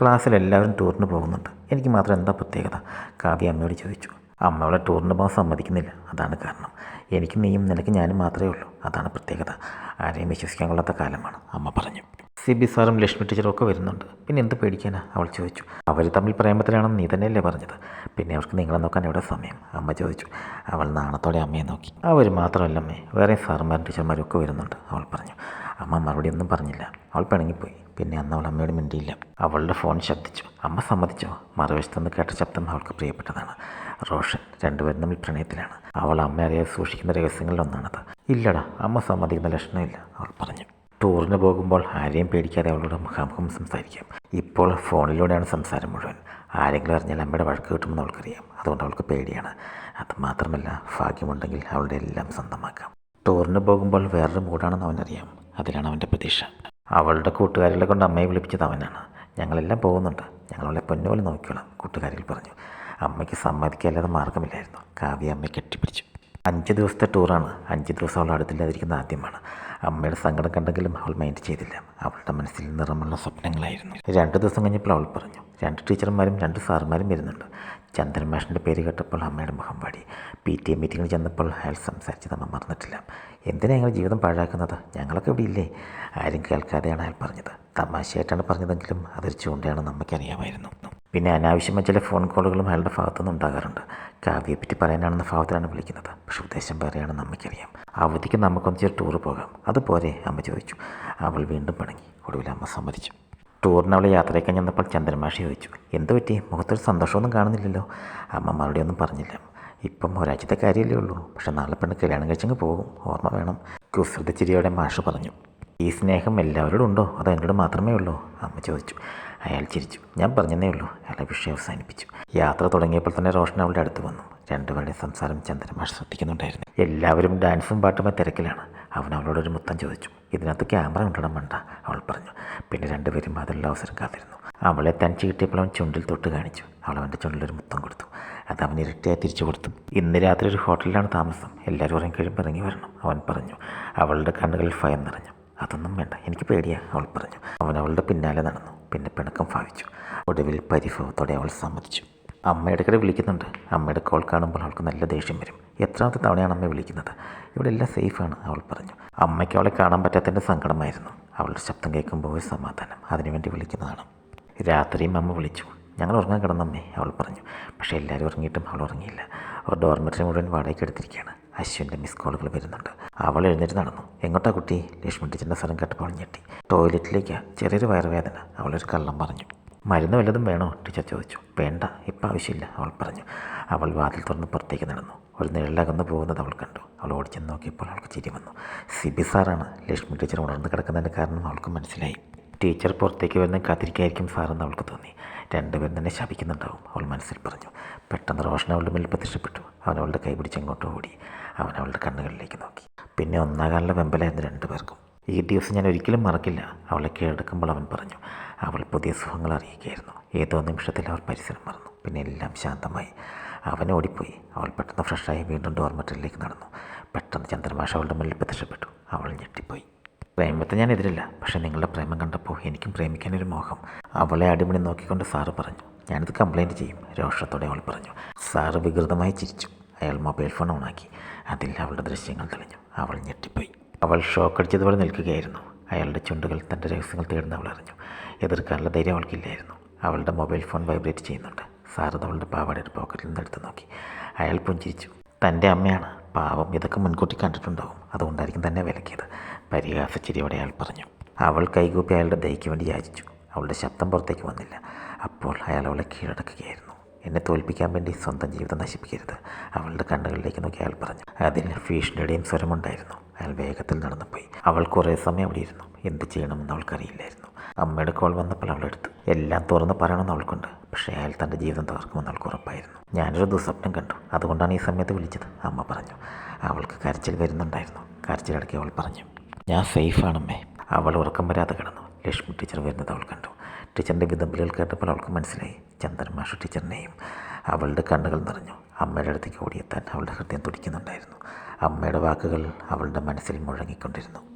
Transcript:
ക്ലാസ്സിൽ എല്ലാവരും ടൂറിന് പോകുന്നുണ്ട്. എനിക്ക് മാത്രം എന്താ പ്രത്യേകത? കാവ്യ അമ്മയോട് ചോദിച്ചു. അമ്മ അവളെ ടൂറിന് പോകാൻ സമ്മതിക്കുന്നില്ല. അതാണ് കാരണം. എനിക്ക് നീയും നിനക്ക് ഞാനും മാത്രമേ ഉള്ളൂ. അതാണ് പ്രത്യേകത. ആരെയും വിശ്വസിക്കാൻ കൊള്ളാത്ത കാലമാണ്. അമ്മ പറഞ്ഞു. സി ബി സാറും ലക്ഷ്മി ടീച്ചറും ഒക്കെ വരുന്നുണ്ട്. പിന്നെ എന്ത് പേടിക്കാനാ? അവൾ ചോദിച്ചു. അവർ തമ്മിൽ പ്രേമത്തിലാണെന്ന് നീ തന്നെയല്ലേ പറഞ്ഞത്? പിന്നെ അവർക്ക് നിങ്ങളെ നോക്കാൻ എവിടെ സമയം? അമ്മ ചോദിച്ചു. അവൾ നാണത്തോടെ അമ്മയെ നോക്കി. അവർ മാത്രമല്ല അമ്മേ. വേറെ സാറുമാരും ടീച്ചർമാരും ഒക്കെ വരുന്നുണ്ട്. അവൾ പറഞ്ഞു. അമ്മ മറുപടി ഒന്നും പറഞ്ഞില്ല. അവൾ പിണങ്ങിപ്പോയി. പിന്നെ അന്ന് അവൾ അമ്മയോട് മിണ്ടിയില്ല. അവളുടെ ഫോൺ ശബ്ദിച്ചു. അമ്മ സമ്മതിച്ചോ? മറുവശത്തുനിന്ന് കേട്ട ശബ്ദം അവൾക്ക് പ്രിയപ്പെട്ടതാണ്. റോഷൻ രണ്ടുപേരും തമ്മിൽ പ്രണയത്തിലാണ്. അവൾ അമ്മ അറിയാതെ സൂക്ഷിക്കുന്ന രഹസ്യങ്ങളിലൊന്നാണത്. ഇല്ലടാ അമ്മ സമ്മതിക്കുന്ന ലക്ഷണമില്ല അവൾ പറഞ്ഞു. ടൂറിന് പോകുമ്പോൾ ആരെയും പേടിക്കാതെ അവളോട് മുഖാമുഖം സംസാരിക്കാം. ഇപ്പോൾ ഫോണിലൂടെയാണ് സംസാരം മുഴുവൻ. ആരെങ്കിലും അറിഞ്ഞാൽ അമ്മയുടെ വഴക്ക് കിട്ടുമെന്ന് അവൾക്കറിയാം. അതുകൊണ്ട് അവൾക്ക് പേടിയാണ്. അത് മാത്രമല്ല ഭാഗ്യമുണ്ടെങ്കിൽ അവളുടെ എല്ലാം സ്വന്തമാക്കാം. ടൂറിന് പോകുമ്പോൾ വേറൊരു മൂടാണെന്ന് അവനറിയാം. അതിലാണ് അവന്റെ പ്രതീക്ഷ. അവളുടെ കൂട്ടുകാരികളെ കൊണ്ട് അമ്മയെ വിളിപ്പിച്ചത് അവനാണ്. ഞങ്ങളെല്ലാം പോകുന്നുണ്ട്. ഞങ്ങളവളെ പൊന്നുപോലെ നോക്കിക്കോളാം കൂട്ടുകാരികൾ പറഞ്ഞു. അമ്മയ്ക്ക് സമ്മതിക്കല്ലാതെ മാർഗമില്ലായിരുന്നു കാവ്യ അമ്മയെ കെട്ടിപ്പിടിച്ചു. അഞ്ച് ദിവസത്തെ ടൂറാണ്. അഞ്ച് ദിവസം അവൾ അടുത്തില്ലാതിരിക്കുന്ന ആദ്യമാണ്. അമ്മയുടെ സങ്കടം കണ്ടെങ്കിലും അവൾ മൈൻഡ് ചെയ്തില്ല. അവളുടെ മനസ്സിൽ നിറമുള്ള സ്വപ്നങ്ങളായിരുന്നു. രണ്ട് ദിവസം കഴിഞ്ഞപ്പോൾ അവൾ പറഞ്ഞു രണ്ട് ടീച്ചർമാരും രണ്ട് സാറുമാരും വരുന്നുണ്ട്. ചന്ദ്രൻ മാഷിന്റെ പേര് കേട്ടപ്പോൾ അമ്മയുടെ മുഖം പാടി പി ടി എ മീറ്റിങ്ങിൽ ചെന്നപ്പോൾ അയാൾ സംസാരിച്ചത് അമ്മ മറന്നിട്ടില്ല. എന്തിനാ ഞങ്ങൾ ജീവിതം പാഴാക്കുന്നത്? ഞങ്ങളൊക്കെ ഇവിടെ ഇല്ലേ? ആരും കേൾക്കാതെയാണ് അയാൾ പറഞ്ഞത്. തമാശയായിട്ടാണ് പറഞ്ഞതെങ്കിലും അതൊരു ചൂണ്ടയാണെന്ന് അമ്മയ്ക്കറിയാമായിരുന്നു പിന്നെ അനാവശ്യമായ ചില ഫോൺ കോളുകളും അയാളുടെ ഭാഗത്തുനിന്ന് ഉണ്ടാകാറുണ്ട്. കാവ്യയെ പറ്റി പറയാനാണെന്ന ഭാവത്തിലാണ് വിളിക്കുന്നത്. പക്ഷെ ഉദ്ദേശം പറയുകയാണ് നമുക്കറിയാം അവധിക്ക് നമുക്കൊന്ന് ചെറിയ ടൂർ പോകാം. അതുപോലെ അമ്മ ചോദിച്ചു. അവൾ വീണ്ടും പണങ്ങി. ഒടുവിൽ അമ്മ സമ്മതിച്ചു. ടൂറിന് അവളെ യാത്രയ്ക്ക് ചെന്നപ്പോൾ ചന്ദ്രമാഷി ചോദിച്ചു എന്ത് പറ്റി? മുഖത്തൊരു സന്തോഷമൊന്നും കാണുന്നില്ലല്ലോ? അമ്മ മറുപടി ഒന്നും പറഞ്ഞില്ല. ഇപ്പം ഒരാഴ്ചത്തെ കാര്യമല്ലേ ഉള്ളൂ. പക്ഷെ നാളെ പെണ്ണ് കല്യാണം കഴിച്ചങ്ങ് പോകും. ഓർമ്മ വേണം. കുസൃത ചിരിയോടെ മാഷ് പറഞ്ഞു. ഈ സ്നേഹം എല്ലാവരോടും ഉണ്ടോ? അതോ എന്നോട് മാത്രമേ ഉള്ളൂ? അമ്മ ചോദിച്ചു. അയാൾ ചിരിച്ചു. ഞാൻ പറഞ്ഞതേ ഉള്ളൂ. അയാളെ വിഷയം അവസാനിപ്പിച്ചു. യാത്ര തുടങ്ങിയപ്പോൾ തന്നെ റോഷൻ അവളുടെ അടുത്ത് വന്നു. രണ്ടുപേരുടെ സംസാരം ചന്ദ്രമാഷ് ശ്രദ്ധിക്കുന്നുണ്ടായിരുന്നു. എല്ലാവരും ഡാൻസും പാട്ടുമായി തിരക്കിലാണ്. അവൻ അവളോടൊരു മുത്തം ചോദിച്ചു. ഇതിനകത്ത് ക്യാമറ ഉണ്ടണം വേണ്ട അവൾ പറഞ്ഞു. പിന്നെ രണ്ടുപേരും അതിലുള്ള അവസരം കാത്തിരുന്നു. അവളെ തൻ ചീട്ടിയപ്പോൾ അവൻ ചുണ്ടിൽ തൊട്ട് കാണിച്ചു. അവൾ അവന്റെ ചുണ്ടിലൊരു മുത്തം കൊടുത്തു. അത് അവൻ ഇരട്ടിയായി തിരിച്ചു കൊടുത്തു. ഇന്ന് രാത്രി ഒരു ഹോട്ടലിലാണ് താമസം. എല്ലാവരും ഉറങ്ങി കഴിയുമ്പോൾ ഇറങ്ങി വരണം അവൻ പറഞ്ഞു. അവളുടെ കണ്ണുകളിൽ ഭയം നിറഞ്ഞു. അതൊന്നും വേണ്ട. എനിക്ക് പേടിയാ അവൾ പറഞ്ഞു. അവൻ അവളുടെ പിന്നാലെ നടന്നു. പിന്നെ പിണക്കം ഭാവിച്ചു. ഒടുവിൽ പരിഭവത്തോടെ അവൾ സമ്മതിച്ചു. അമ്മ ഇടയ്ക്കിടെ വിളിക്കുന്നുണ്ട്. അമ്മയുടെ കോൾ കാണുമ്പോൾ അവൾക്ക് നല്ല ദേഷ്യം വരും. എത്രാമത്തെ തവണയാണ് അമ്മ വിളിക്കുന്നത്? ഇവിടെ എല്ലാം സേഫാണ് അവൾ പറഞ്ഞു. അമ്മയ്ക്ക് അവളെ കാണാൻ പറ്റാത്തതിന്റെ സങ്കടമായിരുന്നു. അവളുടെ ശബ്ദം കേൾക്കുമ്പോൾ ഒരു സമാധാനം അതിനുവേണ്ടി വിളിക്കുന്നതാണ്. രാത്രിയും അമ്മ വിളിച്ചു. ഞങ്ങൾ ഉറങ്ങാൻ കിടന്നമ്മേ അവൾ പറഞ്ഞു. പക്ഷേ എല്ലാവരും ഉറങ്ങിയിട്ടും അവൾ ഉറങ്ങിയില്ല. അവർ ഡോർമെറ്ററി മുഴുവൻ വാടകയ്ക്ക് എടുത്തിരിക്കുകയാണ്. അശ്വിന്റെ മിസ് കോളുകൾ വരുന്നുണ്ട്. അവൾ എഴുന്നേറ്റ് നടന്നു. എങ്ങോട്ടാ കുട്ടി? ലക്ഷ്മി ടീച്ചറിന്റെ സ്ഥലം കേട്ടപ്പോൾ ഞെട്ടി. ടോയ്ലറ്റിലേക്ക് ചെറിയൊരു വയറുവേദന അവളൊരു കള്ളം പറഞ്ഞു. മരുന്ന് വല്ലതും വേണോ? ടീച്ചർ ചോദിച്ചു. വേണ്ട ഇപ്പം ആവശ്യമില്ല അവൾ പറഞ്ഞു. അവൾ വാതിൽ തുറന്ന് പുറത്തേക്ക് നടന്നു. ഒരു നിഴലകന്ന് പോകുന്നത് അവൾ കണ്ടു. അവൾ ഓടിച്ചെന്ന് നോക്കിയപ്പോൾ അവൾക്ക് ചിരി വന്നു. സിബി സാറാണ് ലക്ഷ്മി ടീച്ചർ ഉണർന്ന് കിടക്കുന്നതിന്റെ കാരണം അവൾക്ക് മനസ്സിലായി. ടീച്ചർ പുറത്തേക്ക് വരുന്ന കാത്തിരിക്കായിരിക്കും സാറെന്ന് അവൾക്ക് തോന്നി. രണ്ടുപേരും തന്നെ ശപിക്കുന്നുണ്ടാവും. അവൾ മനസ്സിൽ പറഞ്ഞു പെട്ടെന്ന് റോഷൻ അവളുടെ മുന്നിൽ പ്രത്യക്ഷപ്പെട്ടു. അവൻ അവളുടെ കൈ പിടിച്ച് അങ്ങോട്ട് ഓടി. അവൻ അവളുടെ കണ്ണുകളിലേക്ക് നോക്കി. പിന്നെ ഒന്നാകാനുള്ള വെമ്പലായിരുന്നു രണ്ടുപേർക്കും ഈ ദിവസം ഞാൻ ഒരിക്കലും മറക്കില്ല. അവളെ കീഴടക്കുമ്പോൾ അവൻ പറഞ്ഞു അവൾ പുതിയ സുഖങ്ങൾ അറിയിക്കുകയായിരുന്നു. ഏതോ നിമിഷത്തിൽ അവർ പരിസരം മറന്നു. പിന്നെ എല്ലാം ശാന്തമായി. അവൻ ഓടിപ്പോയി. അവൾ പെട്ടെന്ന് ഫ്രഷായി വീണ്ടും ഡോർമെറ്ററിലേക്ക് നടന്നു. പെട്ടെന്ന് ചന്ദ്രമാഷ അവളുടെ മുന്നിൽ പ്രത്യക്ഷപ്പെട്ടു. അവൾ ഞെട്ടിപ്പോയി. പ്രേമത്തെ ഞാൻ എതിരില്ല. പക്ഷെ നിങ്ങളുടെ പ്രേമം കണ്ടപ്പോൾ എനിക്കും പ്രേമിക്കാനൊരു മോഹം. അവളെ അടിമണി നോക്കിക്കൊണ്ട് സാറ് പറഞ്ഞു ഞാനിത് കംപ്ലൈന്റ് ചെയ്യും രോഷത്തോടെ അവൾ പറഞ്ഞു. സാറ് വികൃതമായി ചിരിച്ചു. അയാൾ മൊബൈൽ ഫോൺ ഓണാക്കി. അതിൽ അവളുടെ ദൃശ്യങ്ങൾ തെളിഞ്ഞു. അവൾ ഞെട്ടിപ്പോയി. അവൾ ഷോക്കടിച്ചതുപോലെ നിൽക്കുകയായിരുന്നു. അയാളുടെ ചുണ്ടുകൾ തന്റെ രഹസ്യങ്ങൾ തേടുന്ന അവൾ അറിഞ്ഞു. എതിർക്കാനുള്ള ധൈര്യം അവൾക്കില്ലായിരുന്നു. അവളുടെ മൊബൈൽ ഫോൺ വൈബ്രേറ്റ് ചെയ്യുന്നുണ്ട്. സാറത് അവളുടെ പാവാടയുടെ പോക്കറ്റിൽ നിന്ന് എടുത്ത് നോക്കി. അയാൾ പുഞ്ചിരിച്ചു. തന്റെ അമ്മയാണ്. പാവം. ഇതൊക്കെ മുൻകൂട്ടി കണ്ടിട്ടുണ്ടാവും. അതുകൊണ്ടായിരിക്കും തന്നെ വിലക്കിയത്. പരിഹാസച്ചിരിയോടെ അയാൾ പറഞ്ഞു. അവൾ കൈകൂപ്പി അയാളുടെ ദയ്ക്ക് വേണ്ടി യാചിച്ചു. അവളുടെ ശബ്ദം പുറത്തേക്ക് വന്നില്ല. അപ്പോൾ അയാൾ അവളെ കീഴടക്കുകയായിരുന്നു. എന്നെ തോൽപ്പിക്കാൻ വേണ്ടി സ്വന്തം ജീവിതം നശിപ്പിക്കരുത് അവളുടെ കണ്ണുകളിലേക്ക് നോക്കി അയാൾ പറഞ്ഞു. അതിൽ ഭീഷണിയുടെയും സ്വരമുണ്ടായിരുന്നു. അയാൾ വേഗത്തിൽ നടന്നുപോയി. അവൾ കുറേ സമയം അവിടെ ഇരുന്നു. എന്ത് ചെയ്യണമെന്ന് അവൾക്കറിയില്ലായിരുന്നു. അമ്മയുടെ കോൾ വന്നപ്പോൾ അവളെടുത്തു എല്ലാം തുറന്ന് പറയണമെന്ന് അവൾക്കുണ്ട്. പക്ഷേ അയാൾ തന്റെ ജീവിതം തകർക്കുമെന്ന് അവൾക്ക് ഉറപ്പായിരുന്നു. ഞാനൊരു ദുസ്വപ്നം കണ്ടു. അതുകൊണ്ടാണ് ഈ സമയത്ത് വിളിച്ചത് അമ്മ പറഞ്ഞു. അവൾക്ക് കരച്ചിൽ വരുന്നുണ്ടായിരുന്നു. കരച്ചിലടക്കി അവൾ പറഞ്ഞു. ഞാൻ സേഫാണമ്മേ. അവൾ ഉറക്കം വരാതെ കിടന്നു. ലക്ഷ്മി ടീച്ചർ വരുന്നത് അവൾ കണ്ടു. ടീച്ചറിന്റെ വിതമ്പലുകൾ കേട്ടപ്പോൾ അവൾക്ക് മനസ്സിലായി. ചന്ദ്രമാഷു ടീച്ചറിനെയും അവളുടെ കണ്ണുകൾ നിറഞ്ഞു. അമ്മയുടെ അടുത്തേക്ക് ഓടിയെത്താൻ അവളുടെ ഹൃദയം തുടിക്കുന്നുണ്ടായിരുന്നു. അമ്മയുടെ വാക്കുകൾ അവളുടെ മനസ്സിൽ മുഴങ്ങിക്കൊണ്ടിരുന്നു.